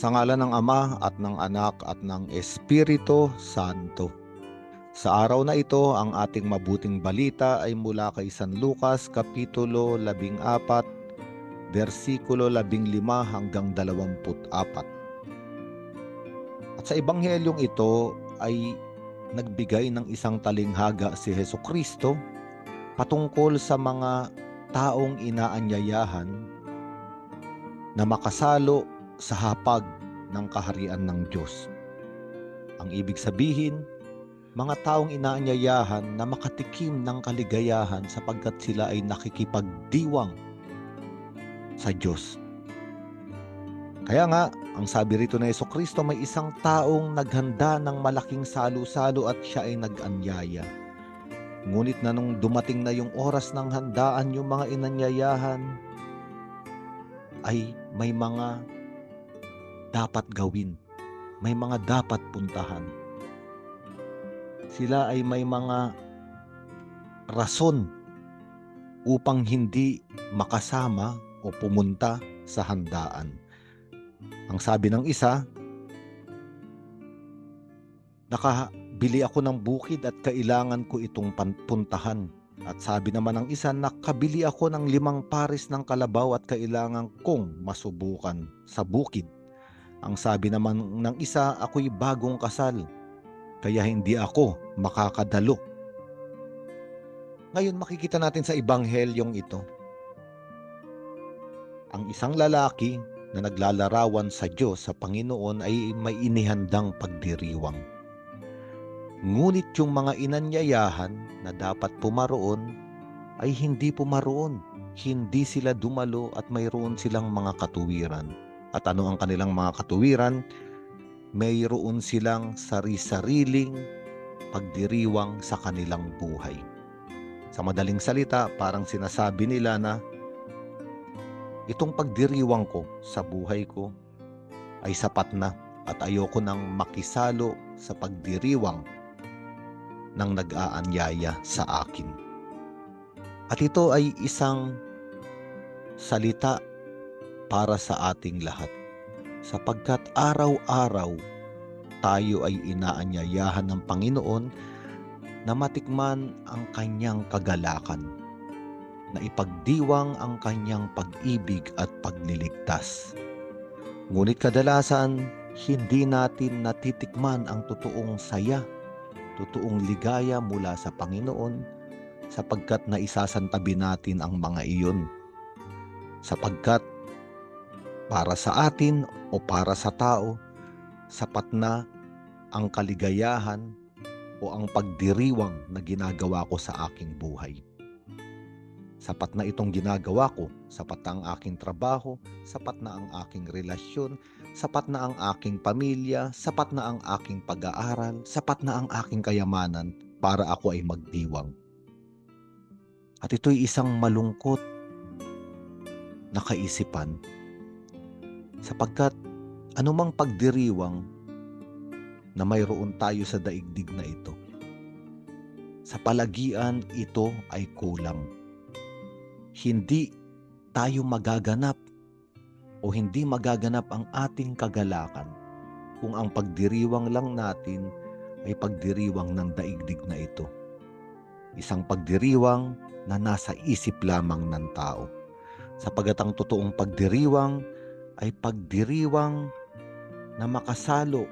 Sa ngala ng Ama at ng Anak at ng Espiritu Santo. Sa araw na ito, ang ating mabuting balita ay mula kay San Lucas Kapitulo 14, versikulo 15 hanggang 24. At sa ebanghelyong ito ay nagbigay ng isang talinghaga si Heso Kristo patungkol sa mga taong inaanyayahan na makasalo sa hapag ng kaharian ng Diyos. Ang ibig sabihin, mga taong inaanyayahan na makatikim ng kaligayahan sapagkat sila ay nakikipagdiwang sa Diyos. Kaya nga, ang sabi rito na Yeso Kristo, may isang taong naghanda ng malaking salo-salo at siya ay nag-anyaya. Ngunit na nung dumating na yung oras ng handaan yung mga inanyayahan, ay may mga dapat gawin. May mga dapat puntahan. Sila ay may mga rason upang hindi makasama o pumunta sa handaan. Ang sabi ng isa, nakabili ako ng bukid at kailangan ko itong puntahan. At sabi naman ng isa, nakabili ako ng limang pares ng kalabaw at kailangan kong masubukan sa bukid. Ang sabi naman ng isa, ako'y bagong kasal, kaya hindi ako makakadalo. Ngayon makikita natin sa ibanghelyong ito, ang isang lalaki na naglalarawan sa Diyos sa Panginoon ay may inihandang pagdiriwang. Ngunit yung mga inanyayahan na dapat pumaroon ay hindi pumaroon. Hindi sila dumalo at mayroon silang mga katuwiran. At ano ang kanilang mga katuwiran? Mayroon silang sari-sariling pagdiriwang sa kanilang buhay. Sa madaling salita, parang sinasabi nila na itong pagdiriwang ko sa buhay ko ay sapat na at ayoko nang makisalo sa pagdiriwang ng nag-aanyaya sa akin. At ito ay isang salita para sa ating lahat sapagkat araw-araw tayo ay inaanyayahan ng Panginoon na matikman ang kanyang kagalakan na ipagdiwang ang kanyang pag-ibig at pagliligtas. Ngunit kadalasan, hindi natin natitikman ang totoong saya, totoong ligaya mula sa Panginoon sapagkat naisasantabi natin ang mga iyon. Sapagkat para sa atin o para sa tao, sapat na ang kaligayahan o ang pagdiriwang na ginagawa ko sa aking buhay. Sapat na itong ginagawa ko, sapat na ang aking trabaho, sapat na ang aking relasyon, sapat na ang aking pamilya, sapat na ang aking pag-aaral, sapat na ang aking kayamanan para ako ay magdiwang. At ito'y isang malungkot na kaisipan sapagkat anumang pagdiriwang na mayroon tayo sa daigdig na ito, sa palagian ito ay kulang hindi tayo magaganap o hindi magaganap ang ating kagalakan kung ang pagdiriwang lang natin ay pagdiriwang ng daigdig na ito. Isang pagdiriwang na nasa isip lamang ng tao. Sapagat ang totoong pagdiriwang ay pagdiriwang na makasalo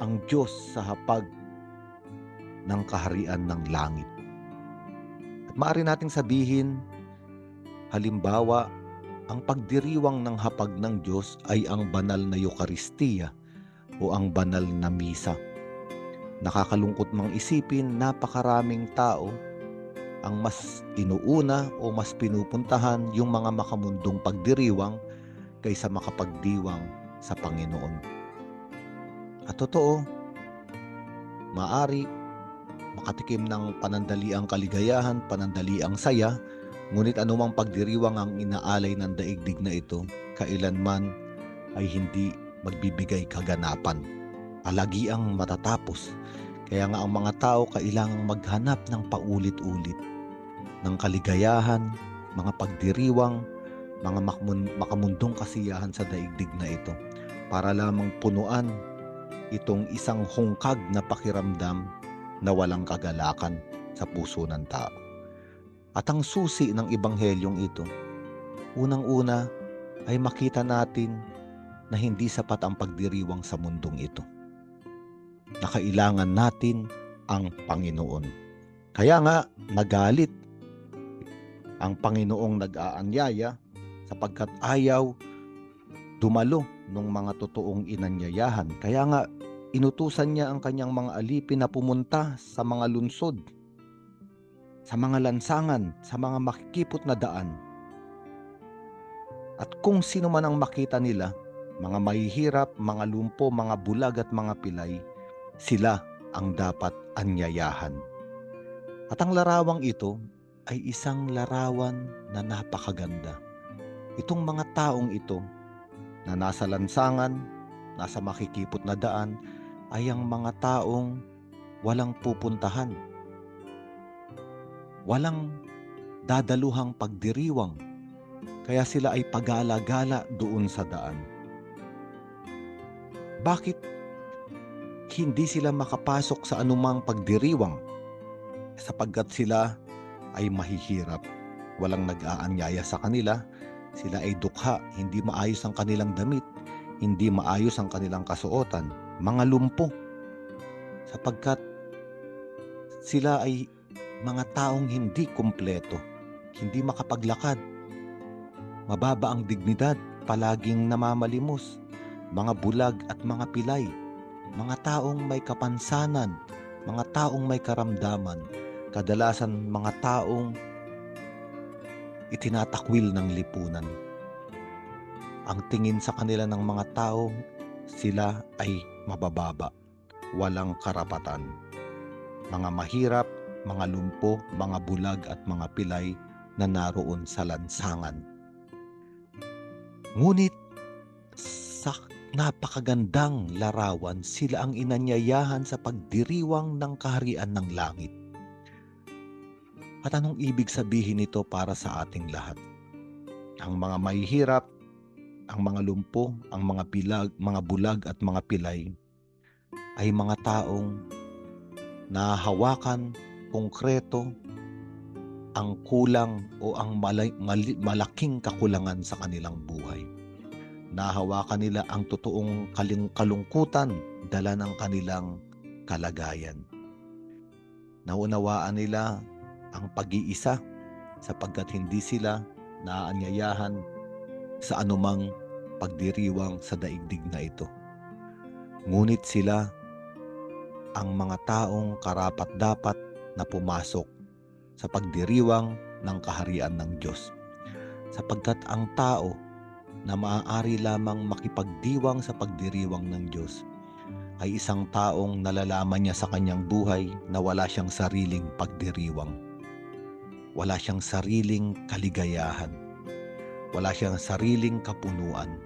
ang Diyos sa hapag ng kaharian ng langit. At maaari nating sabihin Halimbawa, ang pagdiriwang ng hapag ng Diyos ay ang banal na Eukaristiya o ang banal na misa. Nakakalungkot mang isipin, napakaraming tao ang mas inuuna o mas pinupuntahan yung mga makamundong pagdiriwang kaysa makapagdiwang sa Panginoon. At totoo, maari makatikim ng panandaliang kaligayahan, panandaliang saya, Ngunit anumang pagdiriwang ang inaalay ng daigdig na ito, kailanman ay hindi magbibigay kaganapan. Alagi ang matatapos. Kaya nga ang mga tao kailangang maghanap ng paulit-ulit ng kaligayahan, mga pagdiriwang, mga makamundong kasiyahan sa daigdig na ito. para lamang punuan itong isang hungkag na pakiramdam na walang kagalakan sa puso ng tao. At ang susi ng ibanghelyong ito, unang-una ay makita natin na hindi sapat ang pagdiriwang sa mundong ito. Na kailangan natin ang Panginoon. Kaya nga nagalit ang Panginoong nag-aanyaya sapagkat ayaw dumalo ng mga totoong inanyayahan. Kaya nga inutusan niya ang kanyang mga alipin na pumunta sa mga lunsod, sa mga lansangan, sa mga makikipot na daan. At kung sino man ang makita nila, mga mahihirap, mga lumpo, mga bulag at mga pilay, sila ang dapat anyayahan. At ang larawang ito ay isang larawan na napakaganda. Itong mga taong ito na nasa lansangan, nasa makikipot na daan, ay ang mga taong walang pupuntahan. Walang dadaluhang pagdiriwang. Kaya sila ay pagala-gala doon sa daan. Bakit hindi sila makapasok sa anumang pagdiriwang? Sapagkat sila ay mahihirap. Walang nag-aanyaya sa kanila. Sila ay dukha, hindi maayos ang kanilang damit, hindi maayos ang kanilang kasuotan, mga lumpo. Sapagkat sila ay mga taong hindi kumpleto, hindi makapaglakad. Mababa ang dignidad, palaging namamalimos, mga bulag at mga pilay, mga taong may kapansanan, mga taong may karamdaman, kadalasan mga taong itinatakwil ng lipunan. Ang tingin sa kanila ng mga tao, sila ay mabababa, walang karapatan. Mga mahirap, mga lumpo, mga bulag at mga pilay na naroon sa lansangan. Ngunit sa napakagandang larawan, sila ang inanyayahan sa pagdiriwang ng kaharian ng langit. At anong ibig sabihin nito para sa ating lahat? Ang mga mahihirap, ang mga lumpo, ang mga pilag, mga bulag at mga pilay ay mga taong nahawakan konkreto ang kulang o ang malay, mali, malaking kakulangan sa kanilang buhay. Nahawakan nila ang totoong kaling, kalungkutan dala ng kanilang kalagayan. Naunawaan nila ang pag-iisa sapagkat hindi sila naaanyayahan sa anumang pagdiriwang sa daigdig na ito. Ngunit sila ang mga taong karapat dapat na pumasok sa pagdiriwang ng kaharian ng Diyos. Sapagkat ang tao na maaari lamang makipagdiwang sa pagdiriwang ng Diyos ay isang taong nalalaman niya sa kanyang buhay na wala siyang sariling pagdiriwang. Wala siyang sariling kaligayahan. Wala siyang sariling kapunuan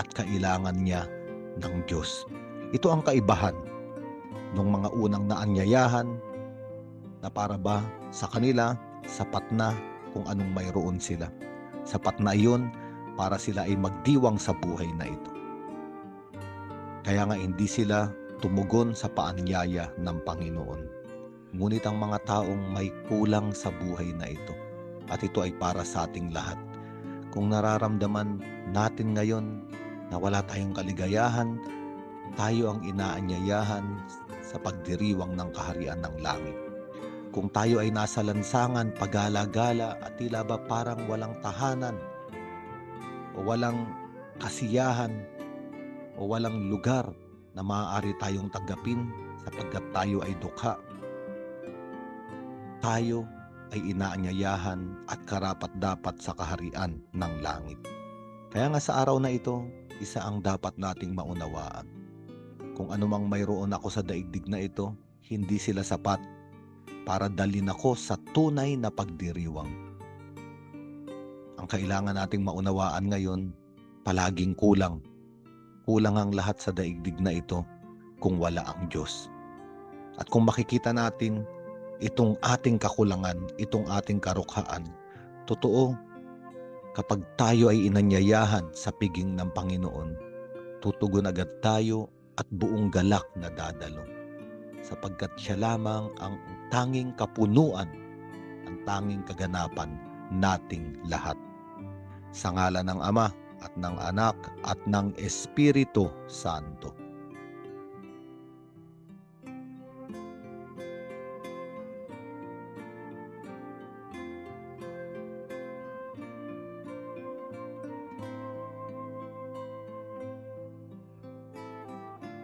at kailangan niya ng Diyos. Ito ang kaibahan ng mga unang naanyayahan na para ba sa kanila sapat na kung anong mayroon sila. Sapat na iyon para sila ay magdiwang sa buhay na ito. Kaya nga hindi sila tumugon sa paanyaya ng Panginoon. Ngunit ang mga taong may kulang sa buhay na ito at ito ay para sa ating lahat. Kung nararamdaman natin ngayon na wala tayong kaligayahan, tayo ang inaanyayahan sa pagdiriwang ng kaharian ng langit. Kung tayo ay nasa lansangan, pagala-gala at tila ba parang walang tahanan o walang kasiyahan o walang lugar na maaari tayong tanggapin sapagkat tayo ay dukha. Tayo ay inaanyayahan at karapat dapat sa kaharian ng langit. Kaya nga sa araw na ito, isa ang dapat nating maunawaan. Kung anumang mayroon ako sa daigdig na ito, hindi sila sapat para dalin ako sa tunay na pagdiriwang. Ang kailangan nating maunawaan ngayon, palaging kulang. Kulang ang lahat sa daigdig na ito kung wala ang Diyos. At kung makikita natin itong ating kakulangan, itong ating karukhaan, totoo, kapag tayo ay inanyayahan sa piging ng Panginoon, tutugon agad tayo at buong galak na dadalo sapagkat siya lamang ang tanging kapunuan, ang tanging kaganapan nating lahat. Sa ngala ng Ama at ng Anak at ng Espiritu Santo.